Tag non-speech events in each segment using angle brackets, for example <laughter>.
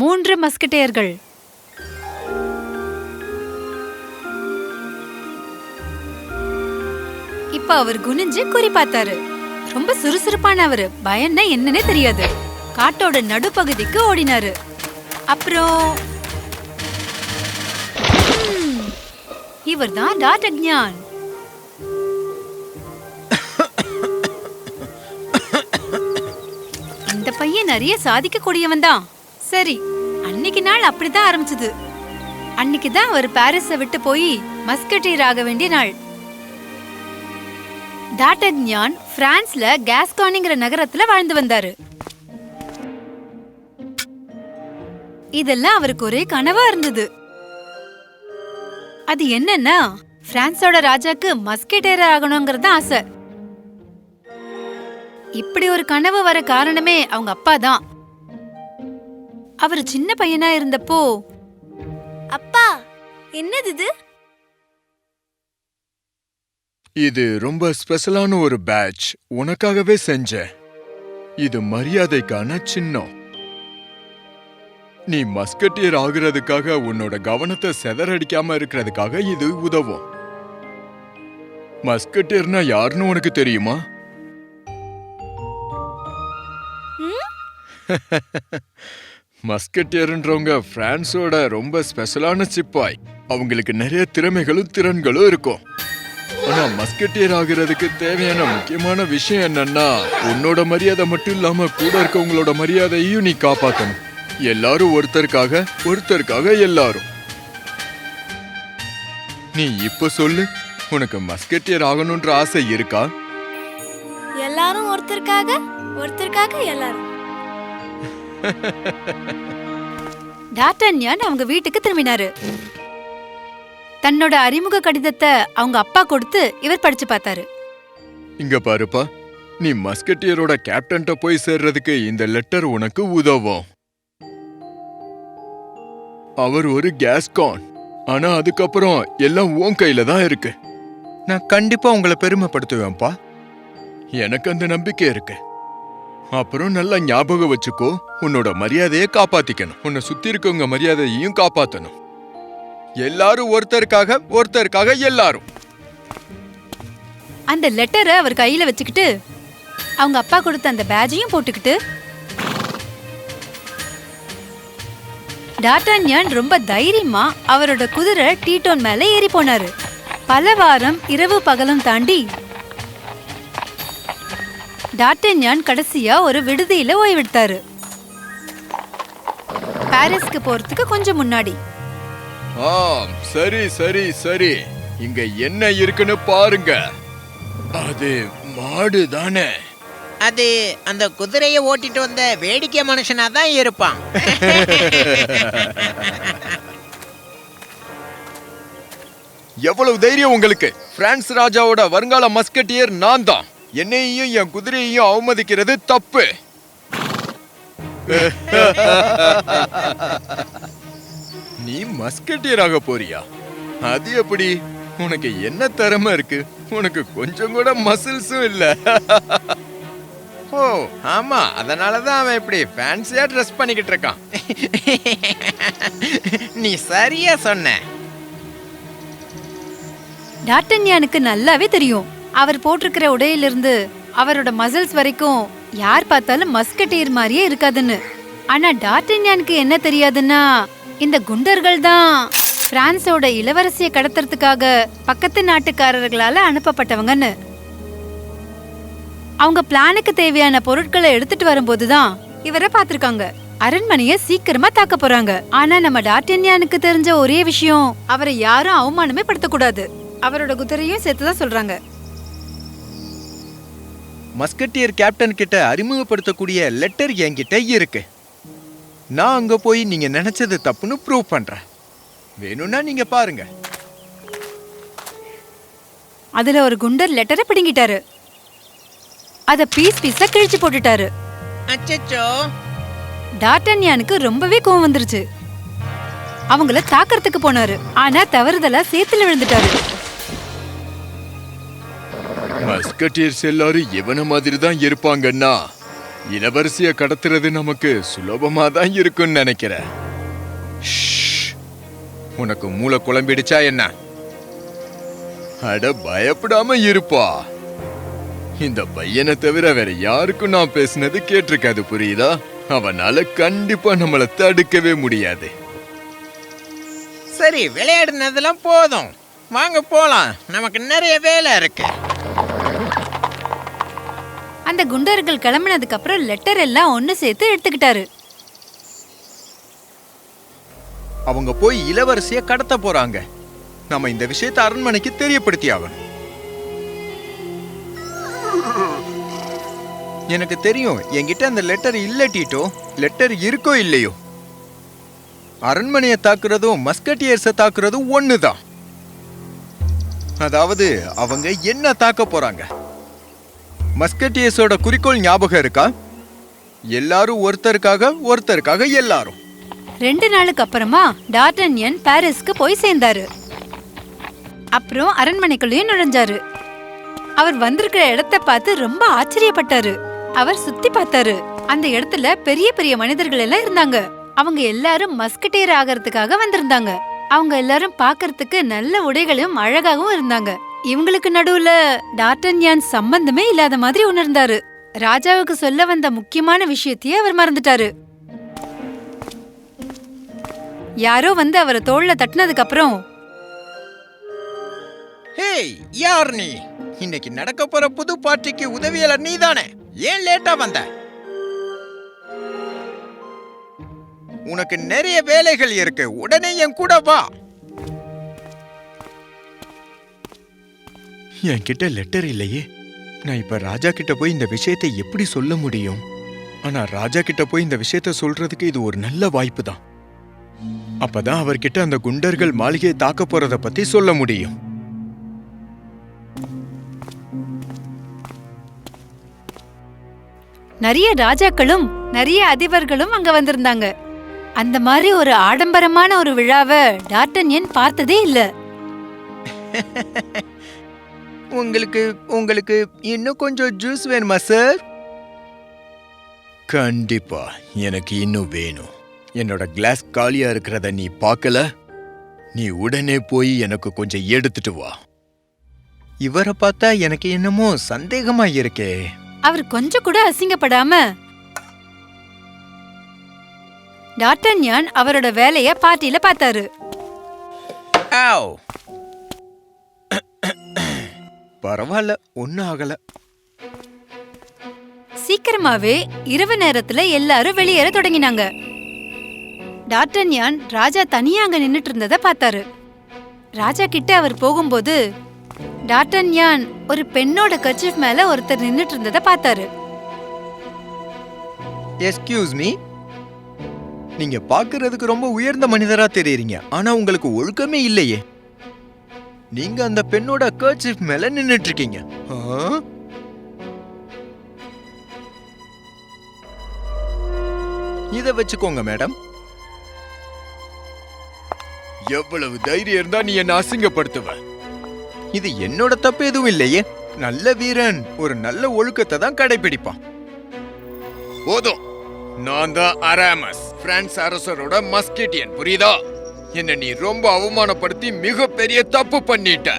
மூன்று மஸ்கட்டேயர்கள். இப்ப அவர் குனிஞ்சு குறி பார்த்தாரு. ரொம்ப சுறுசுறுப்பான அவரு. பயம்னா என்னன்னே தெரியாது. காட்டோட நடுப்பகுதிக்கு ஓடினாரு. அப்புறம் இவர் தான் டாட்டக்ஞான் இந்த பையன் நிறைய சாதிக்க கூடியவன் தான். சரி அன்னைக்கு நாள் அப்படிதான் ஆரம்பிச்சது. அன்னைக்கு தான் அவர் பாரிஸ விட்டு போய் மஸ்கட்டீர் ஆக வேண்டிய நாள். டாட்டக்ஞான் பிரான்ஸ்ல கேஸ்கானிங்கிற நகரத்துல வாழ்ந்து வந்தாரு. இதெல்லாம் அவருக்கு ஒரே கனவா இருந்தது. அது என்னன்னா பிரான்ஸோட ராஜாக்கு மஸ்கெட்டேரர் ஆகணுங்கிறது ஆசை. இப்படி ஒரு கனவு வர காரணமே அவங்க அப்பா தான். அவர் சின்ன பையனா இருந்தப்போ அப்பா என்னது இது? இது ரொம்ப ஸ்பெஷலான ஒரு பேட்ச் உனக்காகவே செஞ்சேன். இது மரியாதைக்கான சின்னம். நீ மஸ்கட்டியர் ஆகுறதுக்காக உன்னோட கவனத்தை செதறடிக்காம இருக்கிறதுக்காக இது உதவும். மஸ்கட்டியர்னா யாருன்னு உனக்கு தெரியுமா? <laughs> மஸ்கெட்டியர்ன்றவங்க பிரான்ஸோட ரொம்ப ஸ்பெஷலான சிப்பாய். அவங்களுக்கு நிறைய திறமைகளும் திறன்களும் இருக்கும். ஆனா மஸ்கட்டியர் ஆகிறதுக்கு தேவையான முக்கியமான விஷயம் என்னன்னா உன்னோட மரியாதை மட்டும் இல்லாம கூட இருக்கவங்களோட மரியாதையையும் நீ காப்பாத்தணும். எல்லாரும் ஒருத்தருக்காக ஒருத்தருக்காக எல்லாரும். நீ இப்ப சொல்லு உனக்கு மஸ்கட்டியர் ஆகணும்ன்ற ஆசை இருக்கா? எல்லாரும் ஒருத்தருக்காக ஒருத்தருக்காக எல்லாரும். டாட்டன்யான் அவங்க வீட்டுக்கு திரும்பினாரு. தன்னோட அறிமுக கடிதத்தை அவங்க அப்பா கொடுத்து இவர் படிச்சு பார்த்தாரு. இங்க பாருப்பா நீ மஸ்கட்டியரோட கேப்டன்ட்ட போய் சேர்றதுக்கு இந்த லெட்டர் உனக்கு உதவும். அவர் ஒரு கேஸ்கான் ஆனா அதுக்கப்புறம் எல்லாம் உன் கையில தான் இருக்கு. நான் கண்டிப்பா உங்களை பெருமைப்படுத்துவேன்ப்பா. எனக்கு அந்த நம்பிக்கை இருக்கு. அப்புறம் நல்லா ஞாபகம் வச்சுக்கோ. உன்னோட மரியாதையை காப்பாத்திக்கணும். உன்னை சுத்தி இருக்கவங்க மரியாதையையும் காப்பாத்தணும். எல்லாரும் ஒருத்தருக்காக ஒருத்தருக்காக எல்லாரும். அந்த லெட்டரை அவர் கையில வச்சுக்கிட்டு அவங்க அப்பா கொடுத்த அந்த பேஜையும் போட்டுக்கிட்டு டாட்டான்யான் ரொம்ப தைரியமா அவரோட குதிரை டீட்டோன் மேல ஏறி போனாரு. பல வாரம் இரவு பகலும் தாண்டி டாட்டன்யான் கடைசியா ஒரு விடுதியில ஓய்வெடுத்தாரு. பாரிஸ்க்கு போறதுக்கு கொஞ்சம் முன்னாடி. ஆம் சரி சரி சரி. இங்க என்ன இருக்குன்னு பாருங்க. அது மாடு தானே. அது அந்த குதிரையை ஓட்டிட்டு வந்த வேடிக்கை மனுஷனா தான் இருப்பான். எவ்வளவு தைரியம் உங்களுக்கு? பிரான்ஸ் ராஜாவோட வருங்கால மஸ்கட்டியர் நான் தான். என்னையும் என் குதிரையையும் அவமதிக்கிறது தப்பு. நீ மஸ்கட்டியராக போறியா? அது எப்படி? உனக்கு என்ன திறமை இருக்கு? உனக்கு கொஞ்சம் கூட மசில்ஸும் இல்ல. ஓ ஆமா அதனாலதான் அவன் இப்படி ஃபேன்சியா ட்ரெஸ் பண்ணிக்கிட்டு இருக்கான். நீ சரியா சொன்ன. டாட்டன்யானுக்கு நல்லாவே தெரியும். அவர் போட்டிருக்கிற உடையிலிருந்து அவரோட மசில்ஸ் வரைக்கும் யார் பார்த்தாலும் மஸ்கட்டீர் மாதிரியே இருக்காதுன்னு. ஆனா டாட்டன்யானுக்கு என்ன தெரியாதுன்னா இந்த குண்டர்கள் தான் பிரான்ஸோட இளவரசியை கடத்துறதுக்காக பக்கத்து நாட்டுக்காரர்களால அனுப்பப்பட்டவங்கன்னு. அவங்க பிளானுக்கு தேவையான பொருட்களை எடுத்துட்டு வரும்போதுதான் இவரை பார்த்திருக்காங்க. அரண்மனைய சீக்கிரமா தாக்க போறாங்க. ஆனா நம்ம டாட்டன்யானுக்கு தெரிஞ்ச ஒரே விஷயம் அவரை யாரும் அவமானமே படுத்தக்கூடாது. அவரோட குதிரையும் சேர்த்துதான் சொல்றாங்க. மஸ்கட்டியர் கேப்டன் கிட்ட அறிமுகப்படுத்தக்கூடிய லெட்டர் என்கிட்ட இருக்கு. நான் அங்க போய் நீங்க நினைச்சது தப்புன்னு ப்ரூவ் பண்றேன். வேணும்னா நீங்க பாருங்க. அதுல ஒரு குண்டர் லெட்டரை பிடுங்கிட்டாரு. அத பீஸ் பீஸா கிழிச்சு போட்டுட்டாரு. அச்சச்சோ. டாட்டன்யானுக்கு ரொம்பவே கோவம் வந்துருச்சு. அவங்கள தாக்கறதுக்கு போனாரு. ஆனா தவறுதலா சேத்துல விழுந்துட்டாரு. மஸ்கட்டியர்ஸ் எல்லாரும் இவன மாதிரி தான் இருப்பாங்கன்னா இளவரசிய கடத்துறது நமக்கு சுலபமா தான் இருக்கும்னு நினைக்கிறேன். ஷ்ஷ். உனக்கு மூளை குழம்பிடுச்சா என்ன? அட பயப்படாம இருப்பா. இந்த பையனை தவிர வேற யாருக்கும் நான் பேசுனது கேட்டிருக்காது புரியுதா? அவனால கண்டிப்பா நம்மளை தடுக்கவே முடியாது. சரி விளையாடுனதெல்லாம் போதும். வாங்க போலாம். நமக்கு நிறைய வேலை இருக்கு. அந்த குண்டர்கள் கிளம்பினதுக்கு அப்புறம் லெட்டர் எல்லாம் ஒன்னு சேர்த்து எடுத்துக்கிட்டாரு. அவங்க போய் இளவரசிய கடத்த போறாங்க. நம்ம இந்த விஷயத்தை அரண்மனைக்கு தெரியப்படுத்தி ஆகணும். எனக்கு தெரியும் என்கிட்ட அந்த லெட்டர் இல்லட்டோ லெட்டர் இருக்கோ இல்லையோ. அரண்மனையை தாக்குறதும் மஸ்கட்டியர்ஸை தாக்குறதும் ஒண்ணுதான். அதாவது அவங்க என்ன தாக்க போறாங்க? மஸ்கட்டியஸோட குறிக்கோள் ஞாபகம் இருக்கா? எல்லாரும் ஒருத்தருக்காக ஒருத்தருக்காக எல்லாரும். ரெண்டு நாளுக்கு அப்புறமா டார்டன்யன் பாரிஸ்க்கு போய் சேர்ந்தாரு. அப்புறம் அரண்மனைக்குள்ளேயும் நுழைஞ்சாரு. அவர் வந்திருக்கிற இடத்த பார்த்து ரொம்ப ஆச்சரியப்பட்டாரு. அவர் சுத்தி பார்த்தாரு. அந்த இடத்துல பெரிய பெரிய மனிதர்கள் எல்லாம் இருந்தாங்க. அவங்க எல்லாரும் மஸ்கட்டியர் ஆகிறதுக்காக வந்திருந்தாங்க. அவங்க எல்லாரும் பார்க்கறதுக்கு நல்ல உடைகளும் அழகாகவும் இருந்தாங்க. இவங்களுக்கு நடுவுல டார்டன்யான் சம்பந்தமே இல்லாத மாதிரி உணர்ந்தாரு. ராஜாவுக்கு சொல்ல வந்த முக்கியமான விஷயத்தையே அவர் மறந்துட்டாரு. யாரோ வந்து அவரை தோள்ல தட்டினதுக்கு அப்புறம் ஹேய் யார் நீ? இன்னைக்கு நடக்க போற புது பார்ட்டிக்கு உதவியாளர் நீதானே? ஏன் லேட்டா வந்த? உனக்கு நிறைய வேலைகள் இருக்கு. உடனே என் கூட வா. என்கிட்ட லெட்டர் இல்லையே. நான் இப்ப ராஜா கிட்ட போய் இந்த விஷயத்தை எப்படி சொல்ல முடியும்? ஆனா ராஜா கிட்ட போய் இந்த விஷயத்தை சொல்றதுக்கு இது ஒரு நல்ல வாய்ப்பு தான் அப்பதான் அவர்கிட்ட அந்த குண்டர்கள் மாளிகையை தாக்க போறத பத்தி சொல்ல முடியும். நிறைய ராஜாக்களும் நிறைய அதிபர்களும் அங்க வந்திருந்தாங்க. அந்த மாதிரி ஒரு ஆடம்பரமான ஒரு விழாவை டார்டன்யன் பார்த்ததே இல்ல. <laughs> உங்களுக்கு உங்களுக்கு இன்னும் கொஞ்சம் ஜூஸ் வேணுமா சார் கண்டிப்பா எனக்கு இன்னும் வேணும். என்னோட கிளாஸ் காலியா இருக்கிறத நீ பார்க்கல? நீ உடனே போய் எனக்கு கொஞ்சம் எடுத்துட்டு வா. இவரை பார்த்தா எனக்கு என்னமோ சந்தேகமா இருக்கே. அவர் கொஞ்சம் கூட அசிங்கப்படாம. டார்டன்யான் அவரோட வேலைய பார்ட்டியில பார்த்தாரு. ஆவ் பரவாயில்ல ஒன்னும் ஆகல. சீக்கிரமாவே இரவு நேரத்துல எல்லாரும் வெளியேற தொடங்கினாங்க. டார்டன்யான் ராஜா தனியா அங்க நின்னுட்டு இருந்தத பார்த்தாரு. ராஜா கிட்ட அவர் போகும்போது டார்டன்யான் ஒரு பெண்ணோட கர்ச்சிஃப் மேல ஒருத்தர் நின்னுட்டு இருந்தத பார்த்தாரு. எஸ்கியூஸ் மீ நீங்க பார்க்கிறதுக்கு ரொம்ப உயர்ந்த மனிதரா தெரியுறீங்க. ஆனா உங்களுக்கு ஒழுக்கமே இல்லையே. நீங்க அந்த பெண்ணோட கர்ச்சிப் மேல நின்னுட்டு இருக்கீங்க ஆ? இத வச்சுக்கோங்க மேடம். எவ்வளவு தைரியம் இருந்தா நீ என்ன அசிங்கப்படுத்துவ. இது என்னோட தப்பு எதுவும் இல்லையே. நல்ல வீரன் ஒரு நல்ல ஒழுக்கத்தை தான் கடைபிடிப்பான். போதும். நான் தான் அராமஸ் பிரான்ஸ் அரசரோட மஸ்கெட்டியன் புரியுதா? என்ன நீ ரொம்ப அவமானப்படுத்தி மிகப்பெரிய தப்பு பண்ணிட்ட.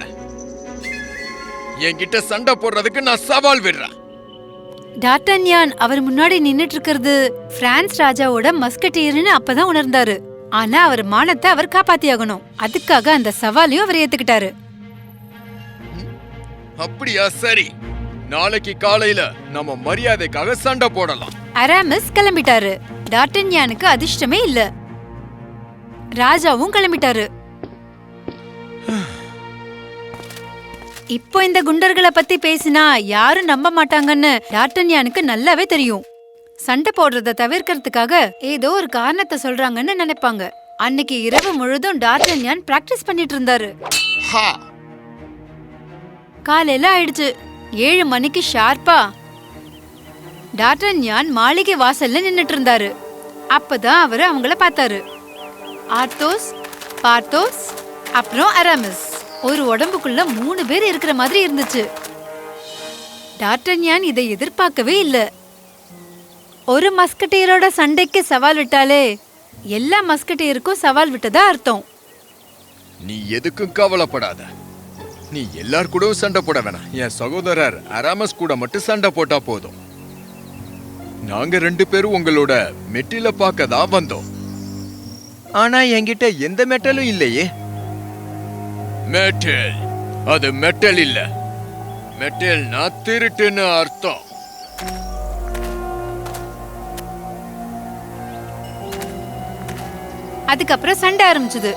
என்கிட்ட சண்டை போடுறதுக்கு நான் சவால் விடுறேன். டார்டன்யான் அவர் முன்னாடி நின்னுட்டு இருக்கிறது பிரான்ஸ் ராஜாவோட மஸ்கட்டியர்னு அப்பதான் உணர்ந்தாரு. ஆனா அவர் மானத்தை அவர் காப்பாத்தியாகணும். அதுக்காக அந்த சவாலையும் அவர் ஏத்துக்கிட்டாரு. அப்படியா? சரி. நாளைக்கு காலையில நம்ம மரியாதைக்காக சண்டை போடலாம். அராமிஸ் கிளம்பிட்டாரு. டார்டன்யானுக்கு அதிர்ஷ்டமே இல்ல. ராஜாவும் கிளம்பிட்டாரு. இப்போ இந்த குண்டர்களை பத்தி பேசினா யாரும் நம்ப மாட்டாங்கன்னு டார்டன்யானுக்கு நல்லாவே தெரியும். சண்டை போடுறத தவிர்க்கறதுக்காக ஏதோ ஒரு காரணத்தை சொல்றாங்கன்னு நினைப்பாங்க. அன்னைக்கு இரவு முழுதும் டார்டன்யான் பிராக்டிஸ் பண்ணிட்டு இருந்தாரு. காலையில ஆயிடுச்சு. ஏழு மணிக்கு ஷார்ப்பா டார்டன்யான் மாளிகை வாசல்ல நின்னுட்டு இருந்தாரு. அப்பதான் அவரு அவங்கள பார்த்தாரு. ஆர்த்தோஸ் பார்த்தோஸ் அப்புறம் அராமிஸ். ஒரு உடம்புக்குள்ள மூணு பேர் இருக்கிற மாதிரி இருந்துச்சு. டாக்டர்ஞான் இதை எதிர்பார்க்கவே இல்ல. ஒரு மஸ்கட்டியரோட சண்டைக்கு சவால் விட்டாலே எல்லா மஸ்கட்டியருக்கும் சவால் விட்டதா அர்த்தம். நீ எதுக்கும் கவலைப்படாத. நீ எல்லார் கூடவும் சண்டை போட வேணாம். என் சகோதரர் அராமஸ் கூட மட்டும் சண்டை போட்டா போதும். நாங்க ரெண்டு பேரும் உங்களோட மெட்டில பார்க்க தான் வந்தோம். ஆனா என்கிட்ட எந்த மெட்டலும் இல்லையே. மெட்டல். அது மெட்டல் இல்ல. மெட்டல்னா திருட்டுன்னு அர்த்தம். அதுக்கப்புறம் சண்டை ஆரம்பிச்சது.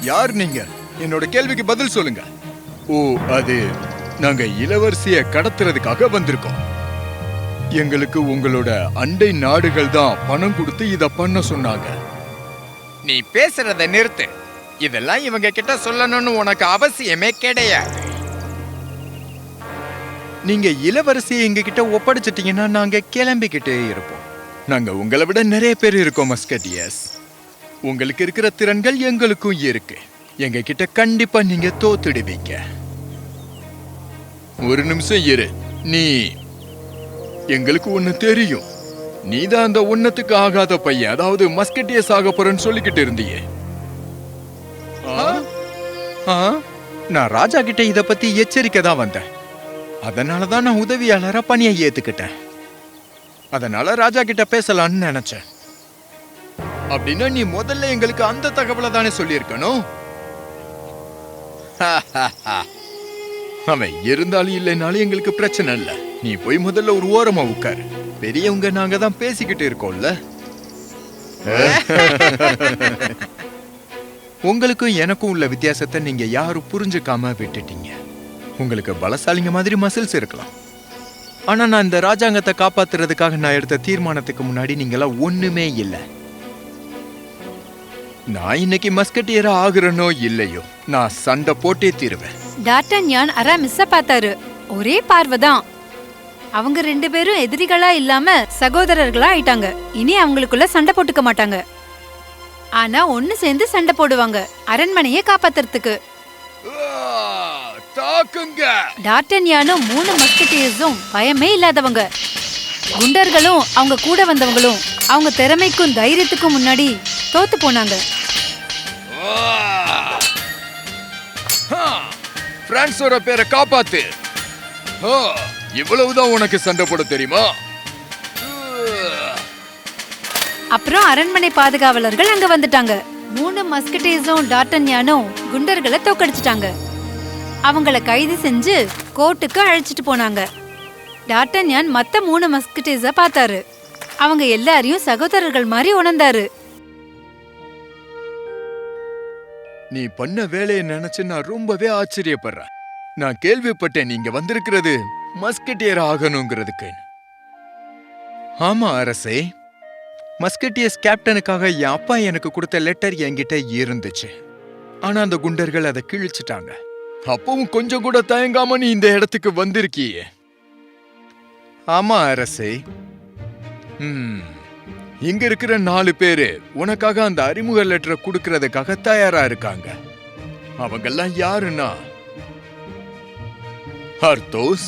யார் நீங்க? என்னோட கேள்விக்கு பதில் சொல்லுங்க. ஓ அது நாங்க இளவரசிய கடத்துறதுக்காக வந்திருக்கோம். எங்களுக்கு உங்களோட அண்டை நாடுகள் தான் பணம் கொடுத்து இத பண்ண சொன்னாங்க. நீ பேசுறத நிறுத்து. இதெல்லாம் இவங்க கிட்ட சொல்லணும்னு உனக்கு அவசியமே கிடையாது. நீங்க இளவரசியை எங்க கிட்ட ஒப்படைச்சிட்டீங்கன்னா நாங்க கிளம்பிக்கிட்டே இருப்போம். நாங்க உங்களை விட நிறைய பேர் இருக்கோம் மஸ்கட்டியஸ். உங்களுக்கு இருக்கிற திறன்கள் எங்களுக்கும் இருக்கு. எங்க கிட்ட கண்டிப்பா நீங்க தோத்துடுவீங்க. ஒரு நிமிஷம் இரு. நீ எங்களுக்கு ஒண்ணு தெரியும். நீ தான் அந்த உன்னத்துக்கு ஆகாத பையன். அதாவது மஸ்கட்டியஸ் ஆக போறேன்னு சொல்லிக்கிட்டு இருந்தியே. ஆ? ஆ? நான் ராஜா கிட்ட இத பத்தி எச்சரிக்கை தான் வந்தேன். அதனால தான் நான் உதவியாளரா பணியை ஏத்துக்கிட்டேன். அதனால ராஜா கிட்ட பேசலாம்னு நினைச்சேன். அப்படின்னா நீ முதல்ல எங்களுக்கு அந்த தகவலை தானே சொல்லியிருக்கணும்? <laughs> அவன் இருந்தாலும் இல்லைனாலும் எங்களுக்கு பிரச்சனை இல்ல. நீ போய் முதல்ல ஒரு ஓரமா உட்காரு. பெரியவங்க நாங்க தான் பேசிக்கிட்டு இருக்கோம்ல. <laughs> உங்களுக்கும் எனக்கும் உள்ள வித்தியாசத்தை நீங்க யாரும் புரிஞ்சுக்காம விட்டுட்டீங்க. உங்களுக்கு பலசாலிங்க மாதிரி மசில்ஸ் இருக்கலாம். ஆனா நான் இந்த ராஜாங்கத்தை காப்பாத்துறதுக்காக நான் எடுத்த தீர்மானத்துக்கு முன்னாடி நீங்களாம் ஒண்ணுமே இல்லை. நான் இன்னைக்கு மஸ்கட்டியரா ஆகுறனோ இல்லையோ? நான் சண்டை போட்டே தீருவேன். டாட்டன்யான் அராமிஸ பார்த்தாரு. ஒரே பார்வைதான் அவங்க ரெண்டு பேரும் எதிரிகளா இல்லாம சகோதரர்களா ஆயிட்டாங்க. இனி அவங்களுக்குள்ள சண்டை போட்டுக்க மாட்டாங்க. ஆனா ஒண்ணு சேர்ந்து சண்டை போடுவாங்க. அரண்மனையை காப்பாத்துறதுக்கு. தாக்குங்க. டாட்டன்யானும் மூணு மஸ்கட்டியர்ஸும் பயமே இல்லாதவங்க. குண்டர்களும் அவங்க கூட வந்தவங்களும் அவங்க திறமைக்கும் தைரியத்துக்கும் முன்னாடி தோத்து போனாங்க. பிரான்ஸோட பேரை காப்பாத்து. இவ்வளவுதான் உனக்கு சண்டை போட தெரியுமா? அப்புறம் அரண்மனை பாதுகாவலர்கள் அங்க வந்துட்டாங்க. மூணு மஸ்கட்டேஸும் டாட்டன்யானும் குண்டர்களை தோக்கடிச்சிட்டாங்க. அவங்கள கைது செஞ்சு கோர்ட்டுக்கு அழைச்சிட்டு போனாங்க. டாட்டன்யான் மத்த மூணு மஸ்கட்டேஸ பார்த்தாரு. அவங்க எல்லாரையும் சகோதரர்கள் மாதிரி உணர்ந்தாரு. நீ பண்ண வேலையை நினைச்சு நான் ரொம்பவே ஆச்சரியப்படுறேன். நான் கேள்விப்பட்டேன் நீங்க வந்திருக்கிறது மஸ்கட்டியர் ஆகணுங்கிறதுக்கு. ஆமா அரசே. மஸ்கட்டியர்ஸ் கேப்டனுக்காக என் அப்பா எனக்கு கொடுத்த லெட்டர் என்கிட்ட இருந்துச்சு. ஆனா அந்த குண்டர்கள் அதை கிழிச்சிட்டாங்க. அப்பவும் கொஞ்சம் கூட தயங்காம நீ இந்த இடத்துக்கு வந்திருக்கியே. ஆமா அரசே. ம். இங்க இருக்கிற நாலு பேரு உனக்காக அந்த அறிமுக லெட்டரை கொடுக்கறதுக்காக தயாரா இருக்காங்க. அவங்கெல்லாம் யாருன்னா? ஹர்தோஸ்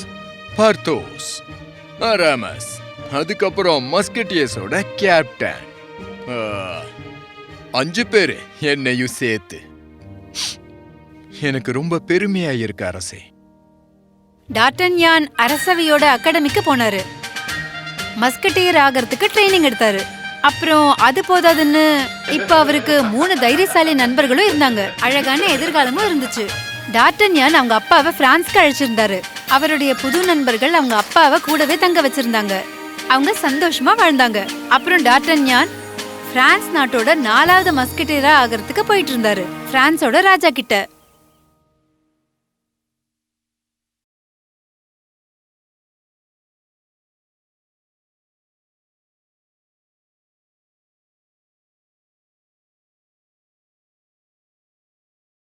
பர்தோஸ் அரமஸ் அதுக்கப்புறம் மஸ்கட்டியஸோட கேப்டன். அஞ்சு பேரு என்னையும் சேர்த்து. எனக்கு ரொம்ப பெருமையா இருக்கு அரசே. டாட்டன்யான் அரசவையோட அகாடமிக்கு போனாரு. மஸ்கட்டியர் ஆகிறதுக்கு ட்ரைனிங் எடுத்தாரு. அப்புறம் அது போதாதுன்னு இப்ப அவருக்கு மூணு தைரியசாலி நண்பர்களும் இருந்தாங்க. அழகான எதிர்காலமும் இருந்துச்சு. டாட்டன்யான் அவங்க அப்பாவை பிரான்ஸ்க்கு அழைச்சிருந்தாரு. அவருடைய புது நண்பர்கள் அவங்க அப்பாவை கூடவே தங்க வச்சிருந்தாங்க. அவங்க சந்தோஷமா வாழ்ந்தாங்க. அப்புறம் டாட்டன்யான் பிரான்ஸ் நாட்டோட நாலாவது மஸ்கட்டியரா ஆகிறதுக்கு போயிட்டு இருந்தாரு. பிரான்ஸோட ராஜா கிட்ட.